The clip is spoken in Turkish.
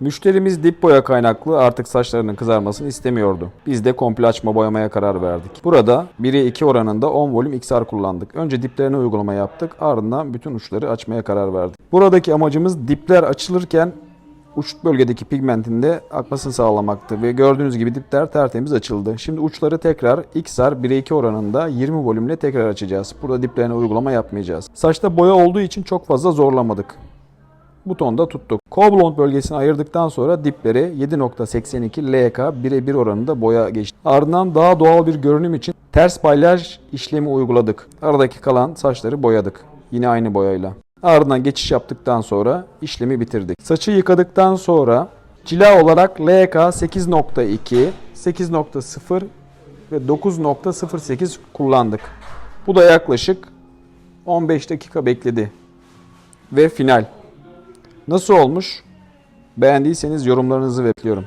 Müşterimiz dip boya kaynaklı artık saçlarının kızarmasını istemiyordu. Biz de komple açma boyamaya karar verdik. Burada 1'e 2 oranında 10 volüm XR kullandık. Önce diplerine uygulama yaptık ardından bütün uçları açmaya karar verdik. Buradaki amacımız dipler açılırken uç bölgedeki pigmentin de akmasını sağlamaktı ve gördüğünüz gibi dipler tertemiz açıldı. Şimdi uçları tekrar XR 1'e 2 oranında 20 volümle tekrar açacağız. Burada diplerine uygulama yapmayacağız. Saçta boya olduğu için çok fazla zorlamadık. Butonda tuttuk. Coblond bölgesini ayırdıktan sonra dipleri 7.82 LK birebir oranında boya geçti. Ardından daha doğal bir görünüm için ters balyaj işlemi uyguladık. Aradaki kalan saçları boyadık. Yine aynı boyayla. Ardından geçiş yaptıktan sonra işlemi bitirdik. Saçı yıkadıktan sonra cila olarak LK 8.2, 8.0 ve 9.08 kullandık. Bu da yaklaşık 15 dakika bekledi. Ve final. Nasıl olmuş? Beğendiyseniz yorumlarınızı bekliyorum.